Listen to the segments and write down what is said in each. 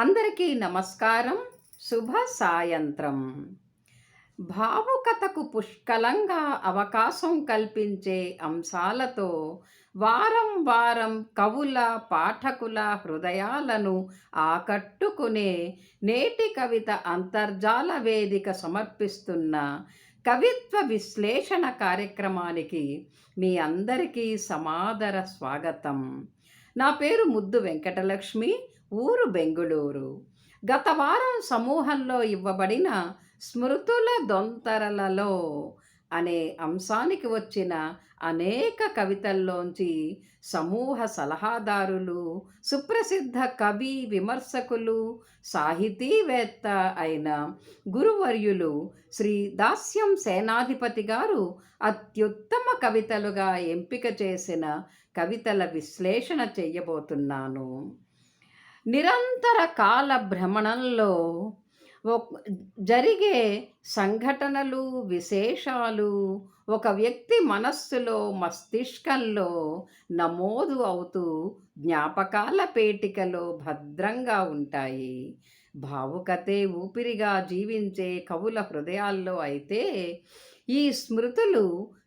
అందరికీ నమస్కారం. శుభ సాయంత్రం. భావుకతకు పుష్కలంగా అవకాశం కల్పించే అంశాలతో వారం వారం కవుల పాఠకుల హృదయాలను ఆకట్టుకునే నేటి కవిత అంతర్జాల వేదిక సమర్పిస్తున్న కవిత్వ విశ్లేషణ కార్యక్రమానికి మీ అందరికీ సమాదర స్వాగతం. నా పేరు ముద్దు వెంకటలక్ష్మి. ఊరు బెంగుళూరు. గత వారం సమూహంలో ఇవ్వబడిన స్మృతుల దొంతరలలో అనే అంశానికి వచ్చిన అనేక కవితల్లోంచి సమూహ సలహాదారులు సుప్రసిద్ధ కవి విమర్శకులు సాహితీవేత్త అయిన గురువర్యులు శ్రీ దాస్యం సేనాధిపతి గారు అత్యుత్తమ కవితలుగా ఎంపిక చేసిన కవితల విశ్లేషణ చేయబోతున్నాను. నిరంతర కాల భ్రమణంలో జరిగే సంఘటనలు విశేషాలు ఒక వ్యక్తి మనస్సులో మస్తిష్కంలో నమోదు అవుతూ జ్ఞాపకాల పేటికలో భద్రంగా ఉంటాయి. భావుకతే ఊపిరిగా జీవించే కవుల హృదయాల్లో అయితే ఈ స్మృతులు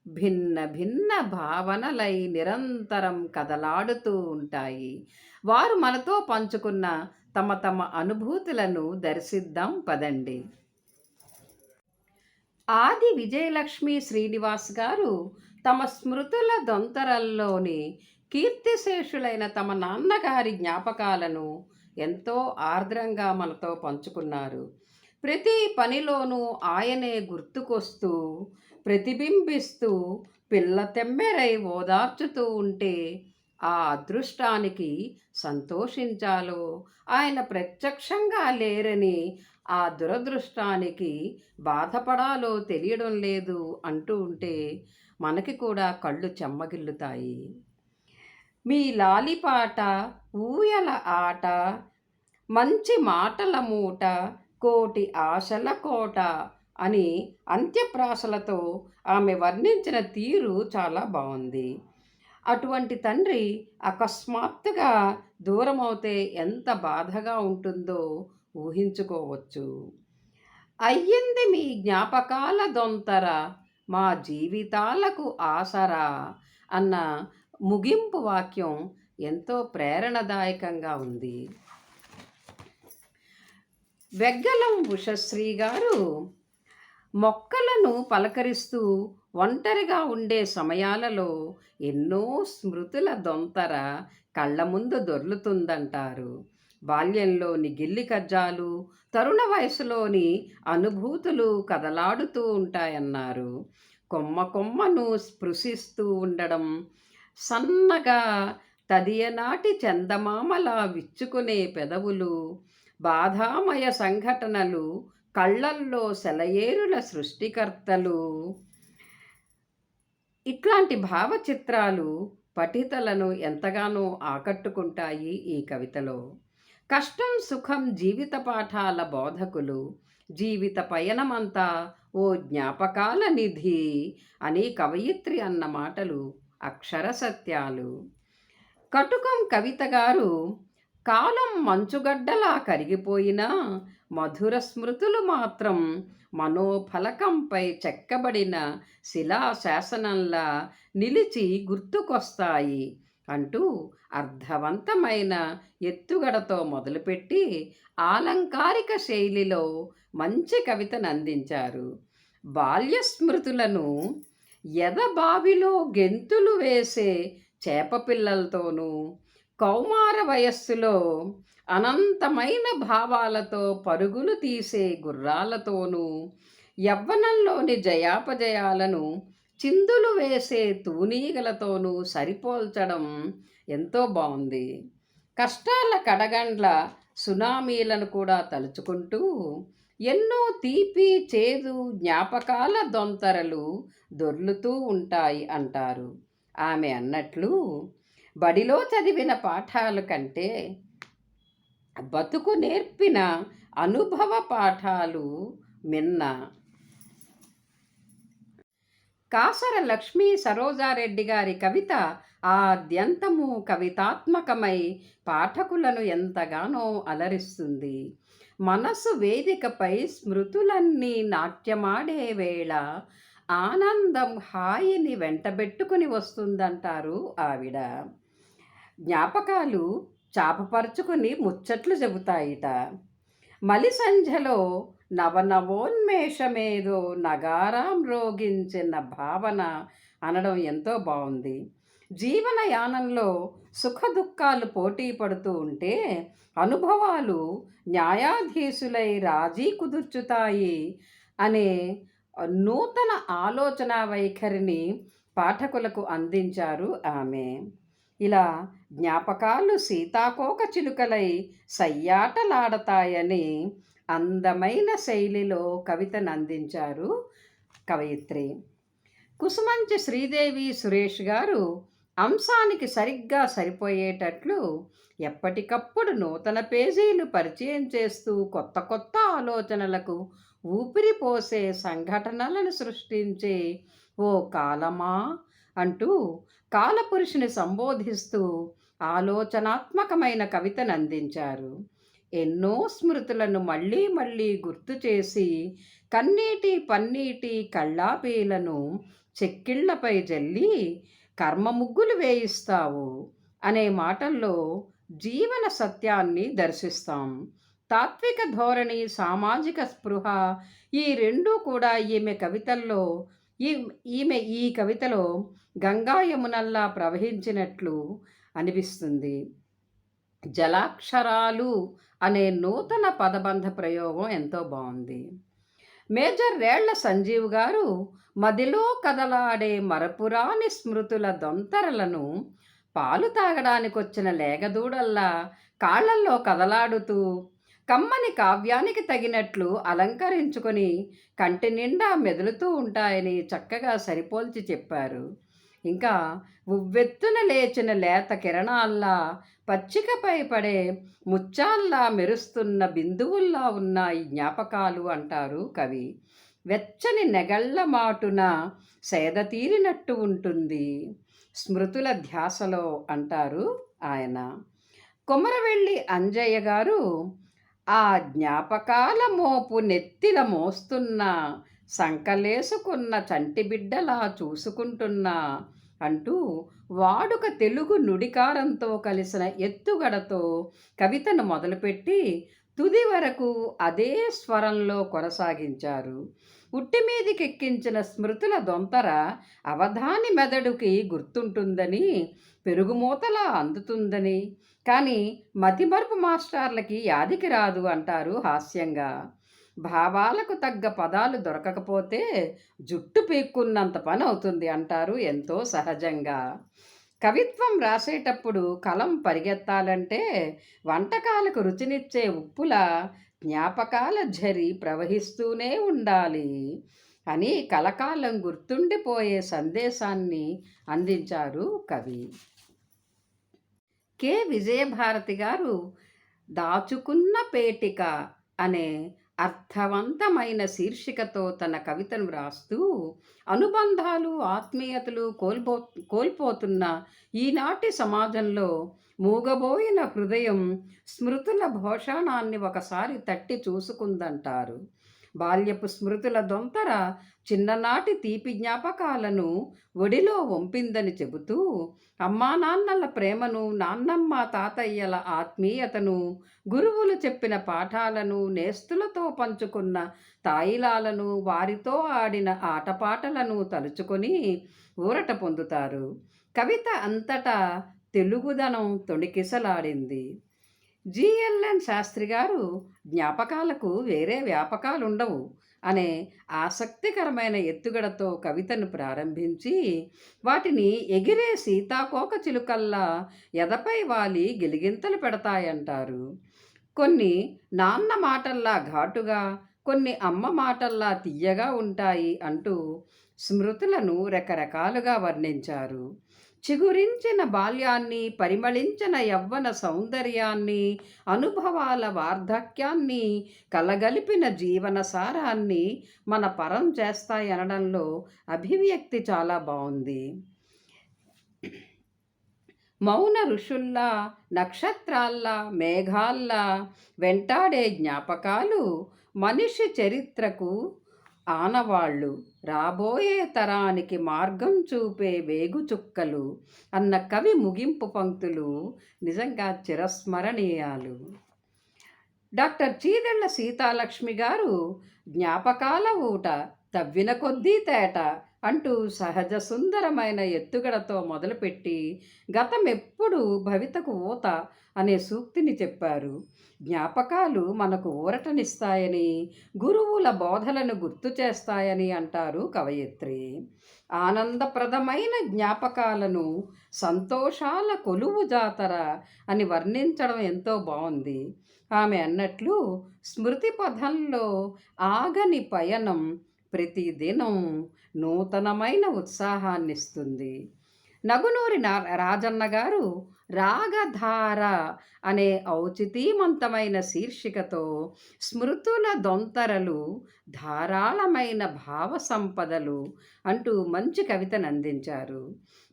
భిన్న భిన్న భావనలై నిరంతరం కదలాడుతూ ఉంటాయి. వారు మనతో పంచుకున్న తమ తమ అనుభూతులను దర్శిద్దాం పదండి. ఆది విజయలక్ష్మి శ్రీనివాస్ గారు తమ స్మృతుల దొంతరల్లోని కీర్తిశేషులైన తమ నాన్నగారి జ్ఞాపకాలను ఎంతో ఆర్ద్రంగా మనతో పంచుకున్నారు. ప్రతి పనిలోనూ ఆయనే గుర్తుకొస్తూ ప్రతిబింబిస్తూ పిల్ల తెమ్మెరై ఓదార్చుతూ ఉంటే ఆ అదృష్టానికి సంతోషించాలో? ఆయన ప్రత్యక్షంగా లేరని ఆ దురదృష్టానికి బాధపడాలో తెలియడం లేదు అంటూ ఉంటే మనకి కూడా కళ్ళు చెమ్మగిల్లుతాయి. మీ లాలిపాట ఊయల ఆట మంచి మాటల మూట కోటి ఆశల కోట అని అంత్యప్రాసలతో ఆమె వర్ణించిన తీరు చాలా బాగుంది అటువంటి తండ్రి అకస్మాత్తుగా దూరమవుతే ఎంత బాధగా ఉంటుందో ఊహించుకోవచ్చు. అయ్యింది మీ జ్ఞాపకాల దొంతర మా జీవితాలకు ఆసరా అన్న ముగింపు వాక్యం ఎంతో ప్రేరణదాయకంగా ఉంది. వెగ్గలం ఉషశ్రీ గారు మొక్కలను పలకరిస్తూ ఒంటరిగా ఉండే సమయాలలో ఎన్నో స్మృతుల దొంతర కళ్ళ ముందు దొర్లుతుందంటారు. బాల్యంలోని గిల్లి కజ్జాలు తరుణ వయసులోని అనుభూతులు కదలాడుతూ ఉంటాయన్నారు. కొమ్మ కొమ్మను స్పృశిస్తూ ఉండడం సన్నగా తదియనాటి చందమామలా విచ్చుకునే పెదవులు బాధామయ సంఘటనలు కళ్ళల్లో సెలయేరుల సృష్టికర్తలు. ఇట్లాంటి భావచిత్రాలు పఠితలను ఎంతగానో ఆకట్టుకుంటాయి ఈ కవితలో. కష్టం సుఖం జీవిత పాఠాల బోధకులు జీవిత పయనమంతా ఓ జ్ఞాపకాల నిధి అని కవయిత్రి అన్న మాటలు అక్షర సత్యాలు. కటుకం కవిత గారు కాలం మంచుగడ్డలా కరిగిపోయినా మధుర స్మృతులు మాత్రం మనోఫలకంపై చెక్కబడిన శిలాశాసనంలా నిలిచి గుర్తుకొస్తాయి అంటూ అర్థవంతమైన ఎత్తుగడతో మొదలుపెట్టి ఆలంకారిక శైలిలో మంచి కవితను అందించారు. బాల్య స్మృతులను ఎదబావిలో గెంతులు వేసే చేపపిల్లలతోనూ కౌమార వయస్సులో అనంతమైన భావాలతో పరుగులు తీసే గుర్రాలతోనూ యవ్వనంలోని జయాపజయాలను చిందులు వేసే తూనీగలతోనూ సరిపోల్చడం ఎంతో బాగుంది కష్టాల కడగండ్ల సునామీలను కూడా తలుచుకుంటూ ఎన్నో తీపి చేదు జ్ఞాపకాల దొంతరలు దొర్లుతూ ఉంటాయి అంటారు. ఆమె అన్నట్లు బడిలో చదివిన పాఠాల కంటే బతుకు నేర్పిన అనుభవ పాఠాలు మిన్న. కాసర లక్ష్మీ సరోజారెడ్డి గారి కవిత ఆద్యంతము కవితాత్మకమై పాఠకులను ఎంతగానో అలరిస్తుంది. మనసు వేదికపై స్మృతులన్నీ నాట్యమాడే వేళ ఆనందం హాయిని వెంటబెట్టుకుని వస్తుందంటారు ఆవిడ. జ్ఞాపకాలు చాపపరుచుకుని ముచ్చట్లు చెబుతాయిట. మలి సంధ్యలో నవనవోన్మేషమేదో నగారాం రోగించిన భావన అనడం ఎంతో బాగుంది జీవనయానంలో సుఖదుఃఖాలు పోటీ పడుతూ ఉంటే అనుభవాలు న్యాయాధీశులై రాజీ కుదుర్చుతాయి అనే నూతన ఆలోచన వైఖరిని పాఠకులకు అందించారు ఆమె. ఇలా జ్ఞాపకాలు సీతాకోక చిలుకలై సయ్యాటలాడతాయని అందమైన శైలిలో కవితను అందించారు కవయిత్రి. కుసుమంచి శ్రీదేవి సురేష్ గారు అంశానికి సరిగ్గా సరిపోయేటట్లు ఎప్పటికప్పుడు నూతన పేజీలు పరిచయం చేస్తూ కొత్త కొత్త ఆలోచనలకు ఊపిరిపోసే సంఘటనలను సృష్టించే ఓ కాలమా అంటూ కాలపురుషుని సంబోధిస్తూ ఆలోచనాత్మకమైన కవితను అందించారు. ఎన్నో స్మృతులను మళ్ళీ మళ్ళీ గుర్తు చేసి కన్నీటి పన్నీటి కళ్ళాపీలను చెక్కిళ్ళపై జల్లి కర్మ ముగ్గులు వేయిస్తావు అనే మాటల్లో జీవన సత్యాన్ని దర్శిస్తాం. తాత్విక ధోరణి సామాజిక స్పృహ ఈ రెండూ కూడా ఈమె కవితల్లో ఈ ఈమె ఈ కవితలో గంగా యమునల్లా ప్రవహించినట్లు అనిపిస్తుంది. జలాక్షరాలు అనే నూతన పదబంధ ప్రయోగం ఎంతో బాగుంది. మేజర్ రేళ్ళ సంజీవ్ గారు మదిలో కదలాడే మరపురాని స్మృతుల దొంతరలను పాలు తాగడానికి వచ్చిన లేగదూడల్లా కాళ్ళల్లో కదలాడుతూ కమ్మని కావ్యానికి తగినట్లు అలంకరించుకొని కంటి నిండా మెదులుతూ ఉంటాయని చక్కగా సరిపోల్చి చెప్పారు. ఇంకా ఉవ్వెత్తున లేచిన లేత కిరణాల్లా పచ్చికపై పడే ముచ్చాల్లా మెరుస్తున్న బిందువుల్లా ఉన్న ఈ జ్ఞాపకాలు అంటారు కవి. వెచ్చని నెగళ్ళ మాటున సేద తీరినట్టు ఉంటుంది. స్మృతుల ధ్యాసలో అంటారు ఆయన. కొమరవెల్లి అంజయ్య గారు ఆ జ్ఞాపకాల మోపు నెత్తిల మోస్తున్నా సంకలేసుకున్న చంటిబిడ్డలా చూసుకుంటున్నా అంటూ వాడుక తెలుగు నుడికారంతో కలిసిన ఎత్తుగడతో కవితను మొదలుపెట్టి తుది వరకు అదే స్వరంలో కొనసాగించారు. ఉట్టిమీదికెక్కించిన స్మృతుల దొంతర అవధాని మెదడుకి గుర్తుంటుందని పెరుగుమూతలా అందుతుందని కానీ మతిమరుపు మాస్టార్లకి యాదికి రాదు అంటారు హాస్యంగా. భావాలకు తగ్గ పదాలు దొరకకపోతే జుట్టు పీక్కున్నంత పని అవుతుంది అంటారు ఎంతో సహజంగా. కవిత్వం రాసేటప్పుడు కలం పరిగెత్తాలంటే వంటకాలకు రుచినిచ్చే ఉప్పుల జ్ఞాపకాల ఝరి ప్రవహిస్తూనే ఉండాలి. అని కలకాలం గుర్తుండిపోయే సందేశాన్ని అందించారు కవి. కె విజయభారతి గారు దాచుకున్న పేటిక అనే అర్థవంతమైన శీర్షికతో తన కవితను వ్రాస్తూ అనుబంధాలు ఆత్మీయతలు కోల్పో కోల్పోతున్న ఈనాటి సమాజంలో మూగబోయిన హృదయం స్మృతుల భోషాణాన్ని ఒకసారి తట్టి చూసుకుందంటారు. బాల్యపు స్మృతుల దొంతర చిన్ననాటి తీపి జ్ఞాపకాలను ఒడిలో వంపిందని చెబుతూ అమ్మా నాన్నల ప్రేమను నాన్నమ్మ తాతయ్యల ఆత్మీయతను గురువులు చెప్పిన పాఠాలను నేస్తులతో పంచుకున్న తాయిలాలను వారితో ఆడిన ఆటపాటలను తలుచుకొని ఊరట పొందుతారు. కవిత అంతటా తెలుగుదనం తొణికిసలాడింది. జిఎల్ఎన్ శాస్త్రి గారు జ్ఞాపకాలకు వేరే వ్యాపకాలు ఉండవు అనే ఆసక్తికరమైన ఎత్తుగడతో కవితను ప్రారంభించి వాటిని ఎగిరే సీతాకోక చిలుకల్లా ఎదపై వాలి గిలిగింతలు పెడతాయంటారు. కొన్ని నాన్న మాటల్లా ఘాటుగా కొన్ని అమ్మ మాటల్లా తీయగా ఉంటాయి అంటూ స్మృతులను రకరకాలుగా వర్ణించారు. చిగురించిన బాల్యాన్ని పరిమళించిన యవ్వన సౌందర్యాన్ని అనుభవాల వార్ధక్యాన్ని కలగలిపిన జీవన సారాన్ని మన పరం చేస్తాయనడంలో అభివ్యక్తి చాలా బాగుంది మౌన ఋషుల్లా నక్షత్రాల్లా మేఘాల్లా వెంటాడే జ్ఞాపకాలు మనిషి చరిత్రకు ఆనవాళ్ళు. రాబోయే తరానికి మార్గం చూపే వేగుచుక్కలు అన్న కవి ముగింపు పంక్తులు నిజంగా చిరస్మరణీయాలు. డాక్టర్ చీదళ్ళ సీతాలక్ష్మి గారు జ్ఞాపకాల ఊట తవ్విన కొద్దీ తేట అంటూ సహజ సుందరమైన ఎత్తుగడతో మొదలుపెట్టి గతం ఎప్పుడు భవితకు ఊత అనే సూక్తిని చెప్పారు. జ్ఞాపకాలు మనకు ఊరటనిస్తాయని గురువుల బోధలను గుర్తు చేస్తాయని అంటారు కవయిత్రి. ఆనందప్రదమైన జ్ఞాపకాలను సంతోషాల కొలువు జాతర అని వర్ణించడం ఎంతో బాగుంది ఆమె అన్నట్లు స్మృతి పథంలో ఆగని పయనం ప్రతిదినం నూతనమైన ఉత్సాహాన్నిస్తుంది. నగునూరి నా రాజన్న గారు రాగధార అనే ఔచితీమంతమైన శీర్షికతో స్మృతుల దొంతరలు ధారాళమైన భావ సంపదలు అంటూ మంచి కవితను అందించారు.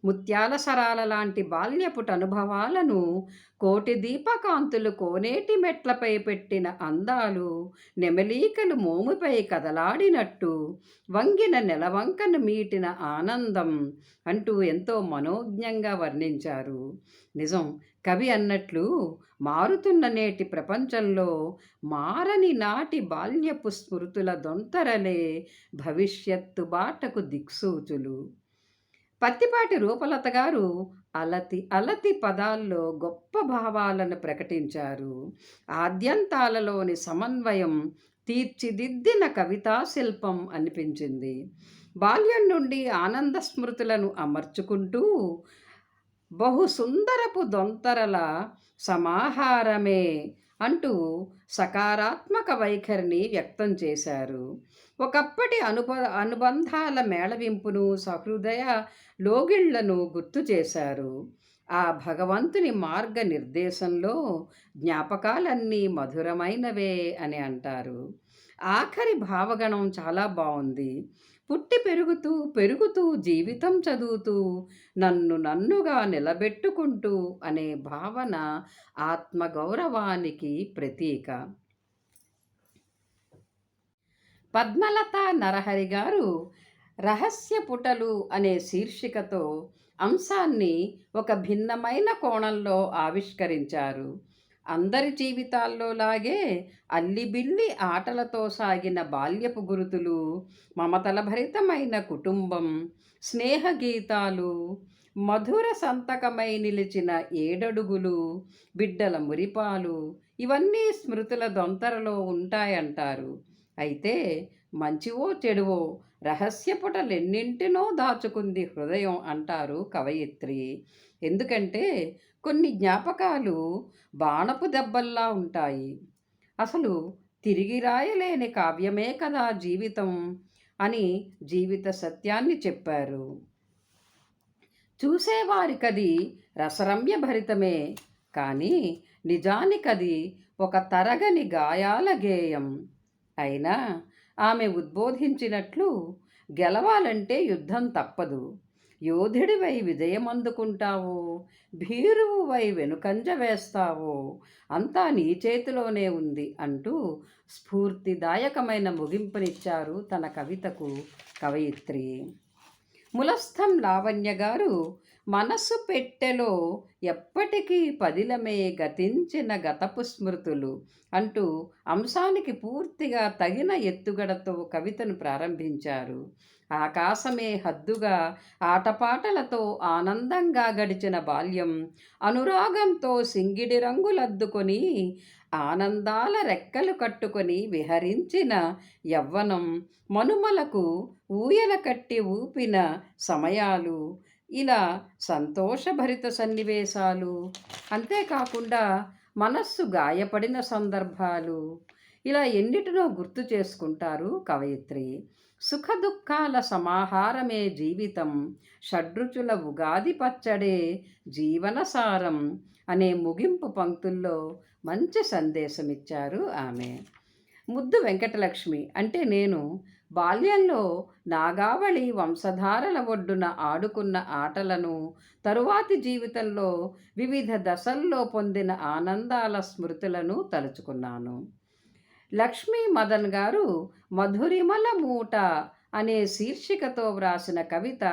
ముత్యాల సరాల లాంటి బాల్యపుట అనుభవాలను కోటి దీపకాంతులు కోనేటి మెట్లపై పెట్టిన అందాలు నెమలీకలు మోముపై కదలాడినట్టు వంగిన నెలవంకను మీటిన ఆనందం అంటూ ఎంతో మనోజ్ఞంగా వర్ణించారు. నిజం కవి అన్నట్లు మారుతున్న నేటి ప్రపంచంలో మారని నాటి బాల్యపు స్మృతుల దొంతరలే భవిష్యత్తు బాటకు దిక్సూచులు. పత్తిపాటి రూపలత గారు అలతి అలతి పదాల్లో గొప్ప భావాలను ప్రకటించారు. ఆద్యంతాలలోని సమన్వయం తీర్చిదిద్దిన కవితా శిల్పం అనిపించింది. బాల్యం నుండి ఆనంద స్మృతులను అమర్చుకుంటూ బహు సుందరపు దొంతరల సమాహారమే అంటూ సకారాత్మక వైఖరిని వ్యక్తం చేశారు. ఒకప్పటి అనుబ అనుబంధాల మేళవింపును సహృదయ లోగిళ్ళను గుర్తు చేశారు. ఆ భగవంతుని మార్గ నిర్దేశంలో జ్ఞాపకాలన్నీ మధురమైనవే అని అంటారు. ఆఖరి భావగణం చాలా బాగుంది పుట్టి పెరుగుతూ పెరుగుతూ జీవితం చదువుతూ నన్ను నన్నుగా నిలబెట్టుకుంటూ అనే భావన ఆత్మగౌరవానికి ప్రతీక. పద్మలత నరహరి గారు రహస్య పుటలు అనే శీర్షికతో అంశాన్ని ఒక భిన్నమైన కోణంలో ఆవిష్కరించారు. అందరి జీవితాల్లో లాగే అల్లిబిల్లి ఆటలతో సాగిన బాల్యపు గురుతులు మమతల భరితమైన కుటుంబం స్నేహగీతాలు మధుర సంతకమై నిలిచిన ఏడడుగులు బిడ్డల మురిపాలు ఇవన్నీ స్మృతుల దొంతరలో ఉంటాయంటారు. అయితే మంచివో చెడువో రహస్యపుటలెన్నింటినో దాచుకుంది హృదయం అంటారు కవయిత్రి. ఎందుకంటే కొన్ని జ్ఞాపకాలు బాణపు దెబ్బల్లా ఉంటాయి. అసలు తిరిగి రాయలేని కావ్యమే కదా జీవితం అని జీవిత సత్యాన్ని చెప్పారు. చూసేవారికది రసరమ్య భరితమే కానీ నిజానికది ఒక తరగని గాయాల గేయం. అయినా ఆమె ఉద్బోధించినట్లు గెలవాలంటే యుద్ధం తప్పదు. యోధుడివై విజయమందుకుంటావు భీరువువై వెనుకంజ వేస్తావో. అంతా నీ చేతిలోనే ఉంది అంటూ స్ఫూర్తిదాయకమైన ముగింపునిచ్చారు తన కవితకు కవయిత్రి. ములస్థం లావణ్య గారు మనసు పెట్టెలో ఎప్పటికీ పదిలమే గతించిన గతపు స్మృతులు అంటూ అంశానికి పూర్తిగా తగిన ఎత్తుగడతో కవితను ప్రారంభించారు. ఆకాశమే హద్దుగా ఆటపాటలతో ఆనందంగా గడిచిన బాల్యం అనురాగంతో సింగిడి రంగులద్దుకొని ఆనందాల రెక్కలు కట్టుకొని విహరించిన యవ్వనం మనుమలకు ఊయల కట్టి ఊపిన సమయాలు. ఇలా సంతోషభరిత సన్నివేశాలు. అంతేకాకుండా మనస్సు గాయపడిన సందర్భాలు. ఇలా ఎన్నిటినో గుర్తు చేసుకుంటారు కవయిత్రి. సుఖదుఖాల సమాహారమే జీవితం. షడ్రుచుల ఉగాది పచ్చడే జీవనసారం అనే ముగింపు పంక్తుల్లో మంచి సందేశం ఇచ్చారు ఆమె. ముద్దు వెంకటలక్ష్మి అంటే నేను బాల్యంలో నాగావళి వంశధారల ఒడ్డున ఆడుకున్న ఆటలను తరువాతి జీవితంలో వివిధ దశల్లో పొందిన ఆనందాల స్మృతులను తలుచుకున్నాను. లక్ష్మీ మదన్ గారు మధురిమల మూట అనే శీర్షికతో వ్రాసిన కవిత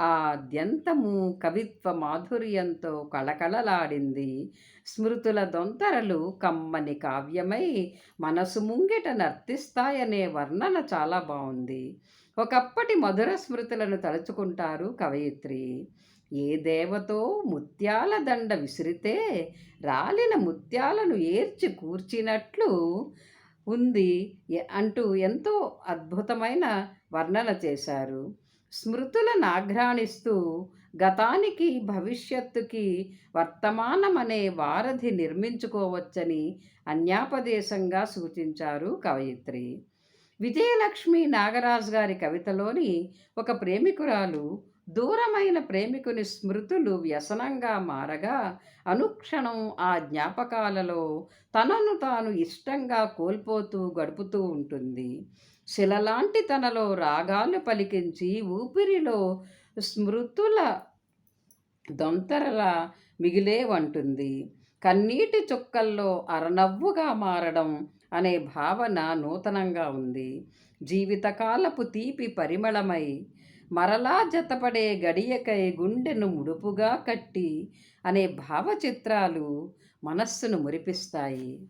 ఆద్యంతము కవిత్వ మాధుర్యంతో కళకళలాడింది. స్మృతుల దొంతరలు కమ్మని కావ్యమై మనసు ముంగిట నర్తిస్తాయనే వర్ణన చాలా బాగుంది ఒకప్పటి మధుర స్మృతులను తలుచుకుంటారు కవయిత్రి. ఏ దేవతో ముత్యాల దండ విసిరితే రాలిన ముత్యాలను ఏర్చి కూర్చినట్లు ఉంది. అంటూ ఎంతో అద్భుతమైన వర్ణన చేశారు. స్మృతులను ఆఘ్రాణిస్తూ గతానికి భవిష్యత్తుకి వర్తమానమనే వారధి నిర్మించుకోవచ్చని అన్యాపదేశంగా సూచించారు కవయిత్రి. విజయలక్ష్మి నాగరాజు గారి కవితలోని ఒక ప్రేమికురాలు దూరమైన ప్రేమికుని స్మృతులు వ్యసనంగా మారగా అనుక్షణం ఆ జ్ఞాపకాలలో తనను తాను ఇష్టంగా కోల్పోతూ గడుపుతూ ఉంటుంది. శిలలాంటి తనలో రాగాలు పలికించి ఊపిరిలో స్మృతుల దొంతరల మిగిలేవంటుంది. కన్నీటి చుక్కల్లో అరనవ్వుగా మారడం అనే భావన నూతనంగా ఉంది. జీవితకాలపు తీపి పరిమళమై మరలా జతపడే గడియకై గుండెను ముడుపుగా కట్టి అనే భావచిత్రాలు మనస్సును మురిపిస్తాయి.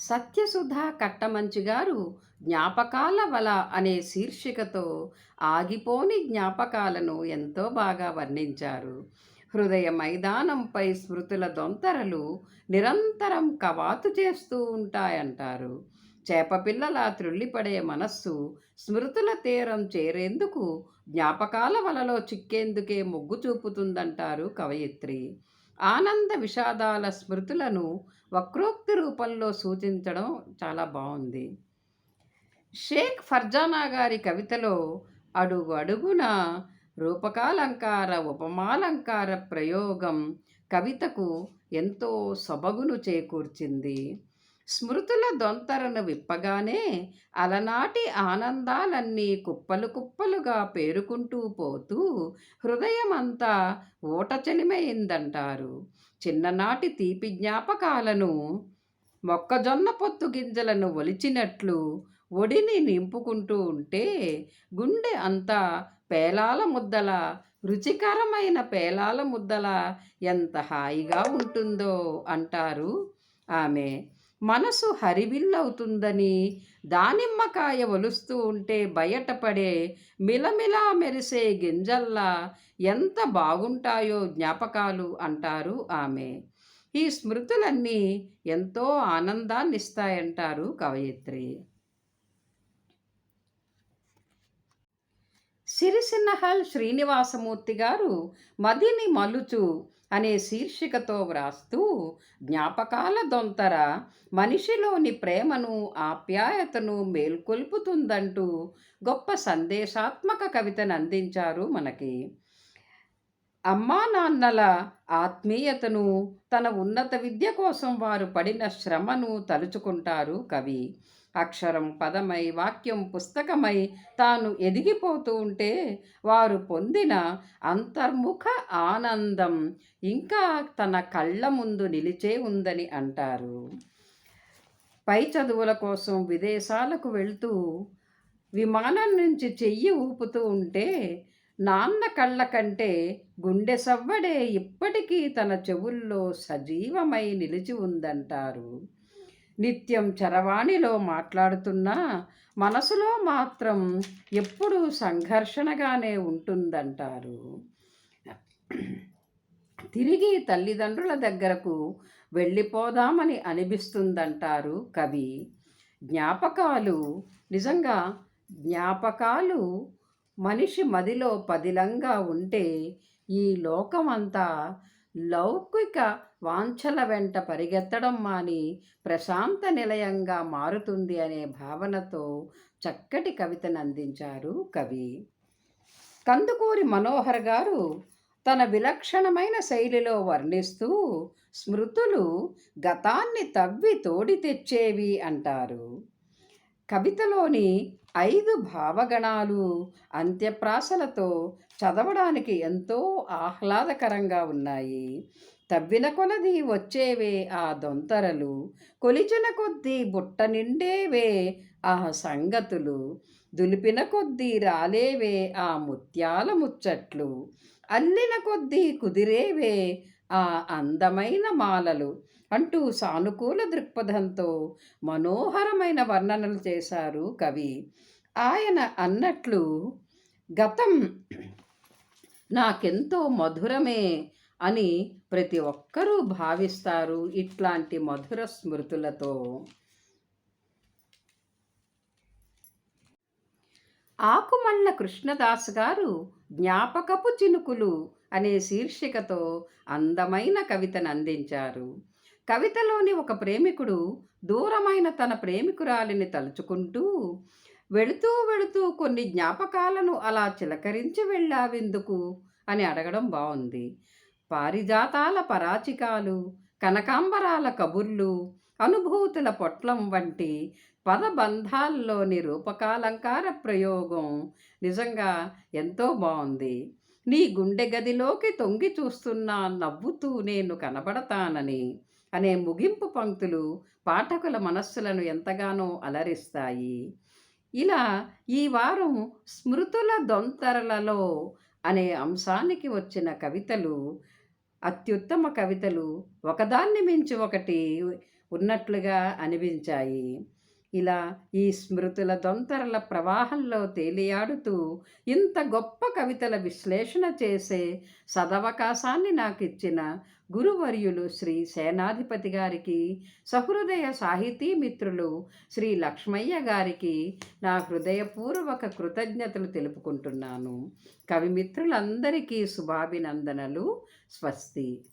సత్యసుధ కట్టమంచి గారు జ్ఞాపకాల వల అనే శీర్షికతో ఆగిపోని జ్ఞాపకాలను ఎంతో బాగా వర్ణించారు. హృదయ మైదానంపై స్మృతుల దొంతరలు నిరంతరం కవాతు చేస్తూ ఉంటాయంటారు. చేపపిల్లలా త్రుళ్ళిపడే మనస్సు స్మృతుల తీరం చేరేందుకు జ్ఞాపకాల వలలో చిక్కేందుకే మొగ్గు చూపుతుందంటారు కవయిత్రి. ఆనంద విషాదాల స్మృతులను వక్రోక్తి రూపంలో సూచించడం చాలా బాగుంది షేక్ ఫర్జానా గారి కవితలో అడుగు అడుగున రూపకాలంకార ఉపమాలంకార ప్రయోగం కవితకు ఎంతో సొబగును చేకూర్చింది. స్మృతుల దొంతరను విప్పగానే అలనాటి ఆనందాలన్నీ కుప్పలు కుప్పలుగా పేరుకుంటూ పోతూ హృదయమంతా ఊటచలిమైందంటారు. చిన్ననాటి తీపి జ్ఞాపకాలను మొక్కజొన్న పొత్తు గింజలను ఒలిచినట్లు ఒడిని నింపుకుంటూ ఉంటే గుండె అంతా పేలాల ముద్దల రుచికరమైన పేలాల ముద్దల ఎంత హాయిగా ఉంటుందో అంటారు ఆమె. మనసు హరివిల్లవుతుందని దానిమ్మకాయ ఒలుస్తూ ఉంటే బయటపడే మిలమిలా మెరిసే గింజల్లా ఎంత బాగుంటాయో జ్ఞాపకాలు అంటారు ఆమె. ఈ స్మృతులన్నీ ఎంతో ఆనందాన్నిస్తాయంటారు కవయిత్రి. సిరిసిన్నహల్ శ్రీనివాసమూర్తి గారు మదిని మలుచు అనే శీర్షికతో వ్రాస్తూ జ్ఞాపకాల దొంతర మనిషిలోని ప్రేమను ఆప్యాయతను మేల్కొల్పుతుందంటూ గొప్ప సందేశాత్మక కవితను అందించారు మనకి. అమ్మా నాన్నల ఆత్మీయతను తన ఉన్నత విద్య కోసం వారు పడిన శ్రమను తలుచుకుంటారు కవి. అక్షరం పదమై వాక్యం పుస్తకమై తాను ఎదిగిపోతూ ఉంటే వారు పొందిన అంతర్ముఖ ఆనందం ఇంకా తన కళ్ళ ముందు నిలిచే ఉందని అంటారు. పై చదువుల కోసం విదేశాలకు వెళ్తూ విమానం నుంచి చెయ్యి ఊపుతూ ఉంటే నాన్న కళ్ళ కంటే గుండె సవ్వడే ఇప్పటికీ తన చెవుల్లో సజీవమై నిలిచి ఉందంటారు. నిత్యం చరవాణిలో మాట్లాడుతున్నా మనసులో మాత్రం ఎప్పుడూ సంఘర్షణగానే ఉంటుందంటారు. తిరిగి తల్లిదండ్రుల దగ్గరకు వెళ్ళిపోదామని అనిపిస్తుందంటారు కవి. జ్ఞాపకాలు నిజంగా జ్ఞాపకాలు మనిషి మదిలో పదిలంగా ఉంటే ఈ లోకమంతా లౌకిక వాంఛల వెంట పరిగెత్తడం మాని ప్రశాంత నిలయంగా మారుతుంది అనే భావనతో చక్కటి కవితను అందించారు కవి. కందుకూరి మనోహర్ గారు తన విలక్షణమైన శైలిలో వర్ణిస్తూ స్మృతులు గతాన్ని తవ్వి తోడి తెచ్చేవి అంటారు. కవితలోని ఐదు భావగణాలు అంత్యప్రాసలతో చదవడానికి ఎంతో ఆహ్లాదకరంగా ఉన్నాయి. తవ్విన కొలది వచ్చేవే ఆ దొంతరలు కొలిచిన కొద్దీ బుట్ట నిండేవే ఆ సంగతులు దులిపిన కొద్దీ రాలేవే ఆ ముత్యాల ముచ్చట్లు అల్లిన కొద్దీ కుదిరేవే ఆ అందమైన మాలలు అంటూ సానుకూల దృక్పథంతో మనోహరమైన వర్ణనలు చేశారు కవి. ఆయన అన్నట్లు గతం నాకెంతో మధురమే అని ప్రతి ఒక్కరూ భావిస్తారు ఇట్లాంటి మధుర స్మృతులతో. ఆకుమళ్ళ కృష్ణదాస్ గారు జ్ఞాపకపు చినుకులు అనే శీర్షికతో అందమైన కవితను అందించారు. కవితలోని ఒక ప్రేమికుడు దూరమైన తన ప్రేమికురాలిని తలుచుకుంటూ వెళుతూ వెళుతూ కొన్ని జ్ఞాపకాలను అలా చిలకరించి వెళ్ళావెందుకు? అని అడగడం బాగుంది పారిజాతాల పరాచికాలు కనకాంబరాల కబుర్లు అనుభూతుల పొట్లం వంటి పదబంధాల్లోని రూపకాలంకార ప్రయోగం నిజంగా ఎంతో బాగుంది నీ గుండె గదిలోకి తొంగి చూస్తున్నా నవ్వుతూ నేను కనబడతానని అనే ముగింపు పంక్తులు పాఠకుల మనస్సులను ఎంతగానో అలరిస్తాయి. ఇలా ఈ వారం స్మృతుల దొంతరలలో అనే అంశానికి వచ్చిన కవితలు అత్యుత్తమ కవితలు ఒకదాన్ని మించి ఒకటి ఉన్నట్లుగా అనిపించాయి. ఇలా ఈ స్మృతుల దొంతరల ప్రవాహంలో తేలియాడుతూ ఇంత గొప్ప కవితల విశ్లేషణ చేసే సదవకాశాన్ని నాకు ఇచ్చిన గురువర్యులు శ్రీ సేనాధిపతి గారికి సహృదయ సాహితీ మిత్రులు శ్రీ లక్ష్మయ్య గారికి నా హృదయపూర్వక కృతజ్ఞతలు తెలుపుకుంటున్నాను. కవిమిత్రులందరికీ శుభాభినందనలు. స్వస్తి.